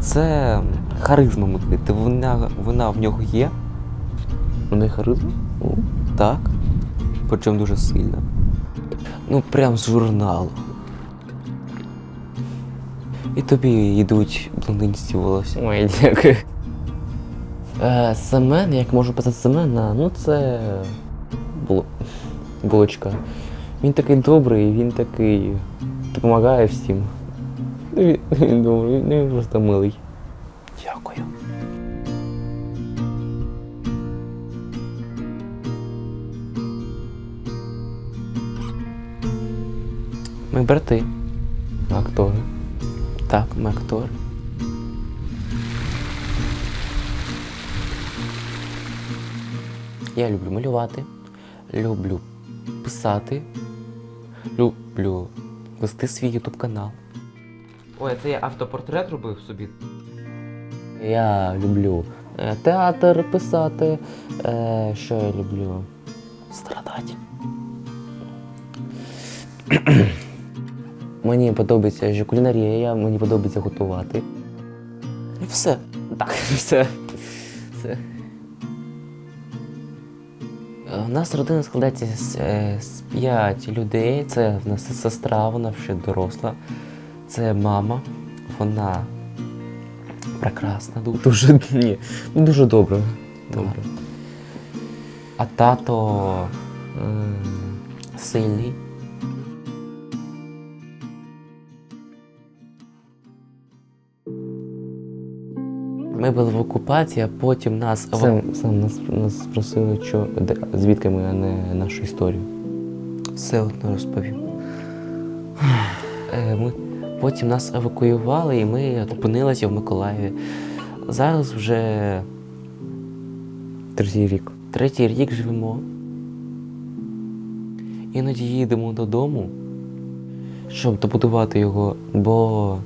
Це харизма Микити. Вона, вона в нього є. У неї харизма? О. Так. Причому дуже сильно. Ну, прям з журналу. І тобі йдуть блондиністі волосся. Ой, дякую. Е, Семен, як можу писати Семена, ну це було... булочка. Він такий добрий, він такий допомагає всім. Він, добрий, він просто милий. Дякую. Ми брати. Актори. Так, ми актори. Я люблю малювати, люблю писати, люблю вести свій ютуб канал. Ой, це я автопортрет робив собі. Я люблю е, театр писати. Е, що я люблю? Страдати. Мені подобається ще кулінарія, мені подобається готувати. І все. Так, все. все. Е, У нас родина складається з, е, з п'ять людей. Це в нас сестра, вона вже доросла. Це мама, вона прекрасна дуже. Ні. Дуже добре. Добре. А тато м, сильний. Ми були в окупації, а потім нас Сам, сам нас, нас спросили, що, де, звідки ми, а не нашу історію. все одно розповім. Е, Ми, потім нас евакуювали і ми опинилися в Миколаєві. Зараз вже Третій рік. третій рік живемо. Іноді їдемо додому, щоб добудувати його, бо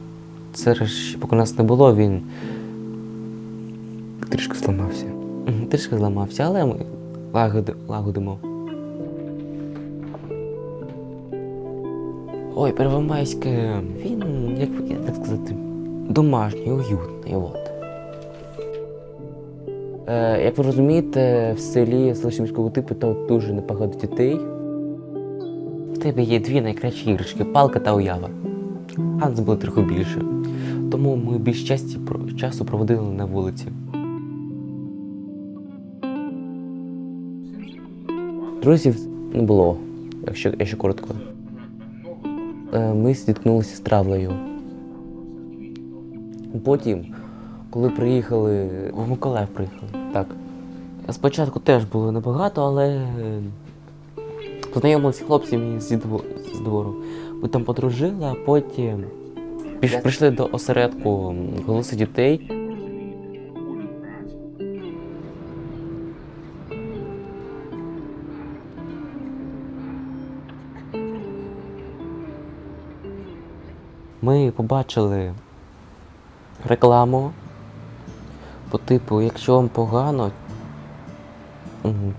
це ж, поки нас не було, він Трішки зламався. трішки зламався, але ми лагоди- лагодимо. Ой, Первомайське, він, як так сказати, домашній, уютний. От. Е, як ви розумієте, в селі селища типу там дуже небагато дітей. В тебе є дві найкращі іграшки палка та уява. А нас було трохи більше. Тому ми більш часті, часу проводили на вулиці. Друзів не було, якщо, якщо коротко. Е, Ми зіткнулися з травлею. Потім, коли приїхали. В Миколаїв приїхали. Так, Спочатку теж було небагато, але познайомилися з хлопцями з двору. Ми там подружили, а потім піш- прийшли до осередку голоси дітей. Ми побачили рекламу по типу, якщо вам погано,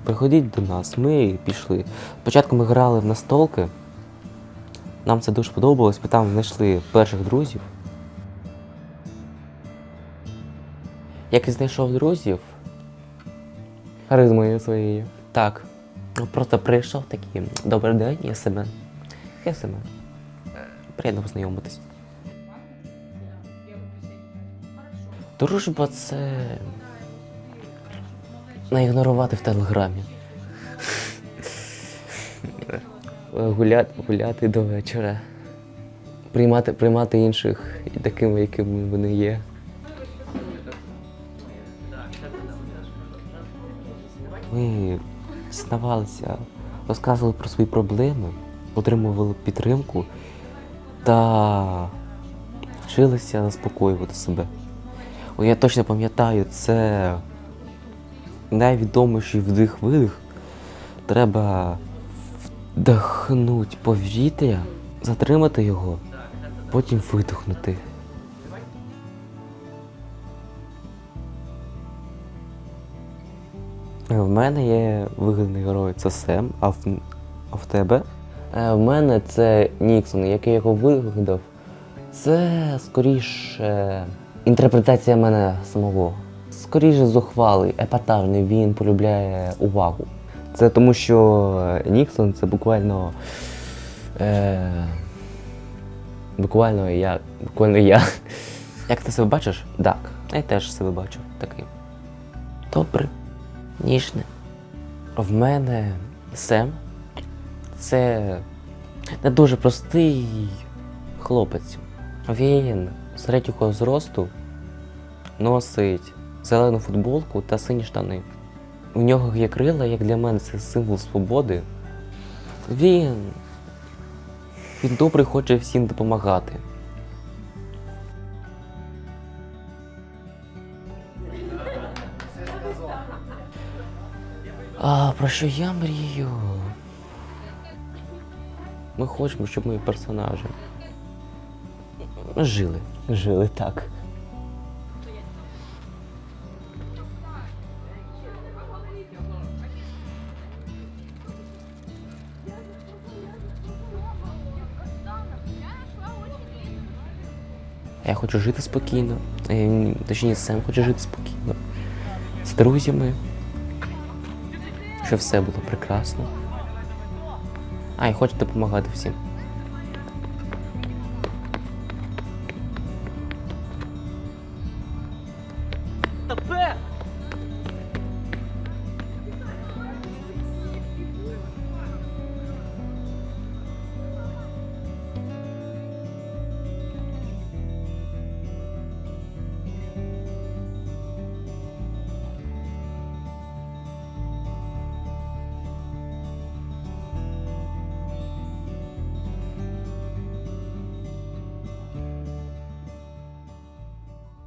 приходіть до нас. Ми пішли. Спочатку ми грали в настолки. Нам це дуже подобалось, ми там знайшли перших друзів. Як і знайшов друзів, харизмою своєю. так, ну, просто прийшов такий, добрий день, я Семен. Я Семен. Приємно познайомитись. Дружба це не ігнорувати в телеграмі. Гуляти, гуляти до вечора. Приймати, приймати інших такими, якими вони є. Ми снавалися, розказували про свої проблеми, отримували підтримку та вчилися заспокоювати себе. О, я точно пам'ятаю, це найвідоміший вдих-видих. Треба вдихнути повітря, затримати його, потім видихнути. Е, В мене є вигаданий герой, це Сем, а в, а в тебе? Е, В мене це Ніксон, який його вигадав. Це скоріше інтерпретація мене самого. Скоріше зухвалий, епатажний, він полюбляє увагу. Це тому, що Ніксон це буквально. Е, буквально я. Буквально я. Як ти себе бачиш? Так. Я теж себе бачу таким. Добре, ніжне. В мене Сем це не дуже простий хлопець. Він середнього зросту носить зелену футболку та сині штани. У нього є крила, як для мене це символ свободи. Він. Він добре хоче всім допомагати. А про що я мрію? Ми хочемо, щоб мої персонажі жили. Жили так. Я хочу жити спокійно. Точніше, Сем хоче жити спокійно. З друзями. Щоб все було прекрасно. А, і хоче допомагати всім.